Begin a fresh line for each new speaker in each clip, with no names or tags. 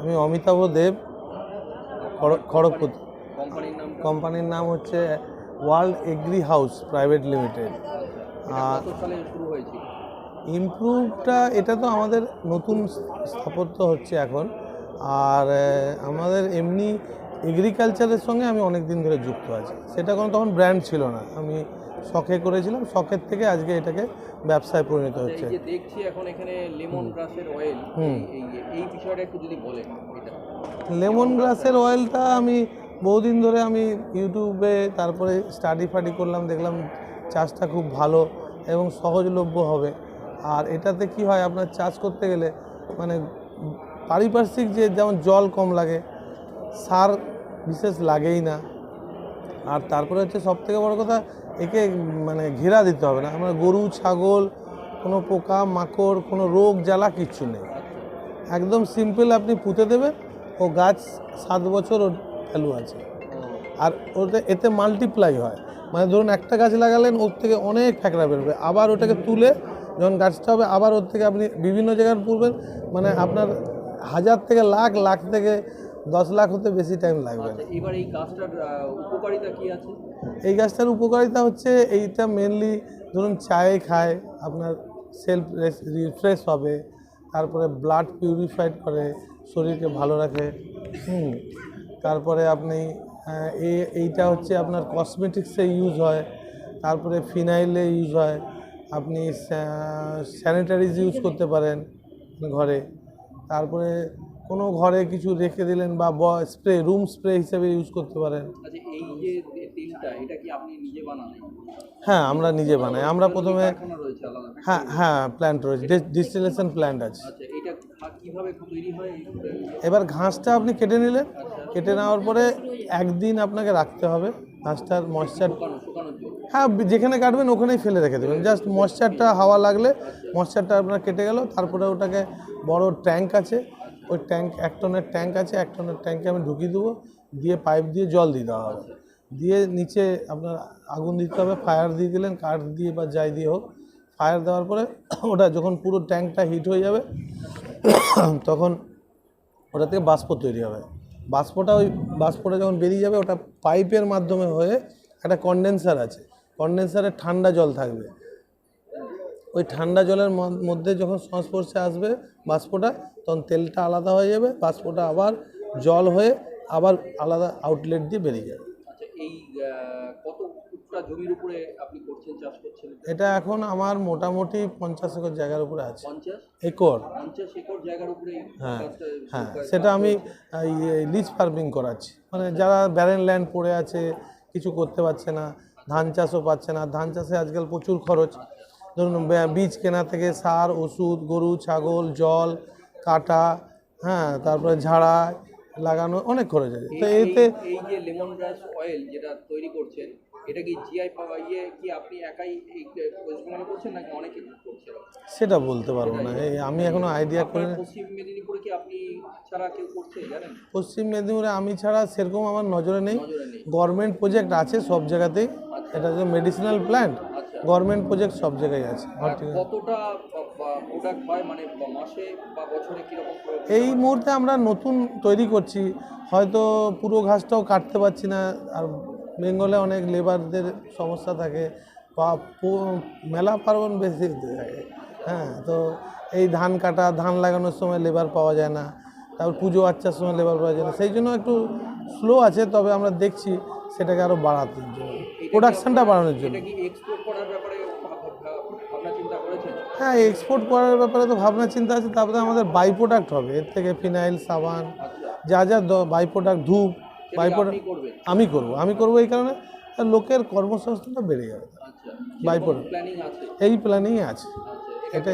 আমি অমিতাভ দেব খড়- খড়গপুর।
কোম্পানির নাম
হচ্ছে world agri house private limited. আর ইমপ্রুভটা এটা তো আমাদের নতুন স্থাপত্য হচ্ছে এখন। আর আমাদের এমনি এগ্রিকালচারের সঙ্গে আমি অনেক দিন ধরে যুক্ত আছি। সেটা কোনো তখন ব্র্যান্ড ছিল না। আমি শখে করেছিলাম শখের থেকে আজকে এটাকে ব্যবসায় পরিণত হচ্ছে।
দেখছি এখন এখানে লেমন গ্রাসের অয়েল
হুম।
এই এই বিষয়টা একটু যদি বলেন
লেমন গ্রাসের অয়েলটা আমি বহুদিন ধরে আমি ইউটিউবে তারপরে স্টাডি ফাডি করলাম দেখলাম চাষটা খুব ভালো এবং সহজলভ্য হবে। আর এটাতে কি হয় আপনার চাষ করতে গেলে মানে পারিপার্শ্বিক যে যেমন জল কম লাগে সার বিশেষ লাগেই না। আর তারপরে হচ্ছে সব থেকে বড় কথা, একে মানে ঘেরা দিতে হবে না। আমরা গরু, ছাগল, কোনো পোকা, মাকড়, কোনো রোগ, জ্বালা কিচ্ছু নেই। একদম সিম্পল আপনি পুঁতে দেবেন, ও গাছ সাত বছর ওর ভ্যালু আছে। আর ওতে, এতে মাল্টিপ্লাই হয়। মানে ধরুন একটা গাছ লাগালেন, ওর থেকে অনেক ফ্যাকড়া বেরোবে। আবার ওটাকে তুলে যখন গাছটা হবে, আবার ওর থেকে আপনি বিভিন্ন জায়গায় পুরবেন। মানে আপনার হাজার থেকে লাখ লাখ থেকে দশ লাখ হতে বেশি টাইম লাগবে। না
আচ্ছা এবার এই গাছটার উপকারিতা কি আছে?
এই গাছটার উপকারিতা হচ্ছে এইটা মেনলি ধরুন চায়ে খায় আপনার সেলফ রিফ্রেশ হবে তারপরে ব্লাড পিউরিফাইড করে শরীরকে ভালো রাখে হুম তারপরে আপনি এইটা হচ্ছে আপনার কসমেটিক্সে ইউজ হয় তারপরে ফিনাইলে ইউজ হয় আপনি স্যানিটারিজ ইউজ করতে পারেন ঘরে তারপরে কোনো ঘরে কিছু রেখে দিলেন বা স্প্রে রুম স্প্রে হিসেবে ইউজ করতে পারেন।
আচ্ছা
হ্যাঁ আমরা নিজে বানাই। আমরা প্রথমে হ্যাঁ হ্যাঁ প্ল্যান্ট রয়েছে। ডিস্টিলেশন প্ল্যান্ট আছে।
আচ্ছা
এবার ঘাসটা আপনি কেটে নিলেন। কেটে নেওয়ার পরে একদিন আপনাকে রাখতে হবে। ঘাসটার ময়শ্চার হ্যাঁ যেখানে কাটবেন ওখানেই ফেলে রেখে দেবেন। জাস্ট ময়শ্চারটা হাওয়া লাগলে ময়শ্চারটা আপনার কেটে গেল। তারপরে ওটাকে বড় ট্যাঙ্ক আছে। ওই ট্যাঙ্ক, এক টনের ট্যাঙ্ক আছে, এক টনের ট্যাঙ্কে আমি ঢুকিয়ে দেবো, দিয়ে পাইপ দিয়ে জল দিয়ে দেওয়া হবে। দিয়ে নিচে আপনার আগুন দিতে হবে, ফায়ার দিয়ে দিলেন, কাঠ দিয়ে বা যাই দিয়ে হোক, ফায়ার দেওয়ার পরে ওটা যখন পুরো ট্যাঙ্কটা হিট হয়ে যাবে, তখন ওটা থেকে বাষ্প তৈরি হবে। বাষ্পটা ওই, বাষ্পটা যখন বেরিয়ে যাবে, ওটা পাইপের মাধ্যমে হয়ে একটা কন্ডেন্সার আছে। কন্ডেন্সারে ঠান্ডা জল থাকবে। ওই ঠান্ডা জলের মধ্যে যখন সংস্পর্শে আসবে বাষ্পটা তখন তেলটা আলাদা হয়ে যাবে বাষ্পটা আবার জল হয়ে আবার আলাদা আউটলেট দিয়ে বেরিয়ে যাবে।
আচ্ছা এই কত জমির উপরে আপনি করছেন চাষ করছেন?
এটা এখন আমার মোটামুটি পঞ্চাশ একর জায়গার উপরে আছে। একর।
পঞ্চাশ একর জায়গার উপরে
হ্যাঁ হ্যাঁ সেটা আমি লিজ ফার্মিং করাচ্ছি। মানে যারা ব্যারেন ল্যান্ড পড়ে আছে কিছু করতে পারছে না ধান চাষও পাচ্ছে না ধান চাষে আজকাল প্রচুর খরচ। ধরুন বীজ কেনা থেকে সার ওষুধ গরু ছাগল জল কাটা হ্যাঁ তারপরে ঝাড়া লাগানো অনেক খরচ আছে। তো এতে
এই- যে লেমন গ্রাস অয়েল যেটা তৈরি করছেন এটা কি জিআই পাওয়া ইয়ে কি আপনি একাই বেঙ্গলে করছেন নাকি অনেকে করছে
সেটা বলতে পারব না। আমি এখনও আইডিয়া করি না
পশ্চিম মেদিনীপুরে কি আপনি ছাড়া কেউ করছে জানেন?
পশ্চিম মেদিনীপুরে আমি ছাড়া সেরকম আমার নজরে নেই। গভর্নমেন্ট প্রজেক্ট আছে সব জায়গাতেই। এটা যে মেডিসিনাল প্ল্যান্ট
আচ্ছা
গভর্নমেন্ট প্রজেক্ট সব জায়গায় আছে।
কতটা প্রোডাক্ট হয় মানে মাসে বা বছরে
এই মুহূর্তে আমরা নতুন তৈরি করছি। হয়তো পুরো ঘাসটাও কাটতে পারছি না আর বেঙ্গলে অনেক লেবারদের সমস্যা থাকে বা মেলা পার্বণ বেশি থাকে। হ্যাঁ তো এই ধান কাটা ধান লাগানোর সময় লেবার পাওয়া যায় না তারপর পুজো আচ্চার সময় লেবার পাওয়া যায় না। সেই জন্য একটু স্লো আছে তবে আমরা দেখছি সেটাকে আরও বাড়াতে। জন্য প্রোডাকশানটা বাড়ানোর জন্য। হ্যাঁ এক্সপোর্ট করার ব্যাপারে তো ভাবনা চিন্তা আছে তারপরে আমাদের বাই প্রোডাক্ট হবে। এর থেকে ফিনাইল সাবান
আচ্ছা
যা যা বাই প্রোডাক্ট ধূপ বাই প্রোডাক্ট আমি করব আমি করব এই কারণে। লোকের কর্মসংস্থানটা বেড়ে যাবে।
আচ্ছা
বাই প্রোডাক্ট এই প্ল্যানিং আছে।
আচ্ছা এটা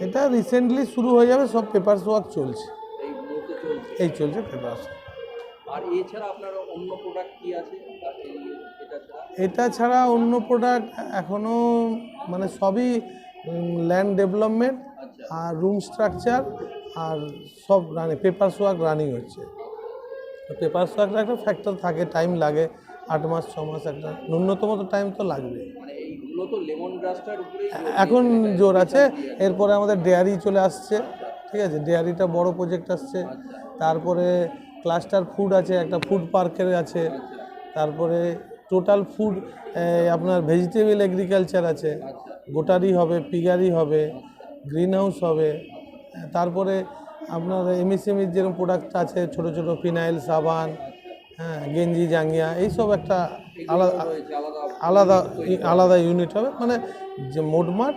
এটা- রিসেন্টলি শুরু হয়ে যাবে সব পেপারস ওয়ার্ক চলছে।
এই চলছে।
পেপারস
আর এছাড়া আপনার অন্য প্রোডাক্ট কি আছে? এটা ছাড়া
অন্য প্রোডাক্ট এখনও মানে সবই ল্যান্ড ডেভেলপমেন্ট
আচ্ছা
আর রুম স্ট্রাকচার আর সব রানিং পেপার ওয়ার্ক রানিং হচ্ছে। পেপার ওয়ার্কটা একটা ফ্যাক্টর থাকে টাইম লাগে আট মাস ছ মাস একটা ন্যূনতম তো টাইম তো লাগবে।
মানে
এখন জোর আছে এরপরে আমাদের ডেয়ারি চলে আসছে ঠিক ঠিক আছে ডেয়ারিটা বড় প্রজেক্ট আসছে তারপরে ক্লাস্টার ফুড আছে একটা ফুড পার্কের আছে তারপরে টোটাল ফুড আপনার ভেজিটেবল এগ্রিকালচার আছে। গোটারি হবে পিগারি হবে গ্রিন হাউস হবে তারপরে আপনার এমএসএমইর যেরকম প্রোডাক্ট আছে, ছোট ছোট ফিনাইল সাবান হ্যাঁ গেঞ্জি, জাঙ্গিয়া, এইসব একটা
আলাদা
আলাদা আলাদা ইউনিট হবে। মানে যে মোটমাট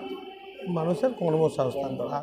মানুষের কর্মসংস্থান করা।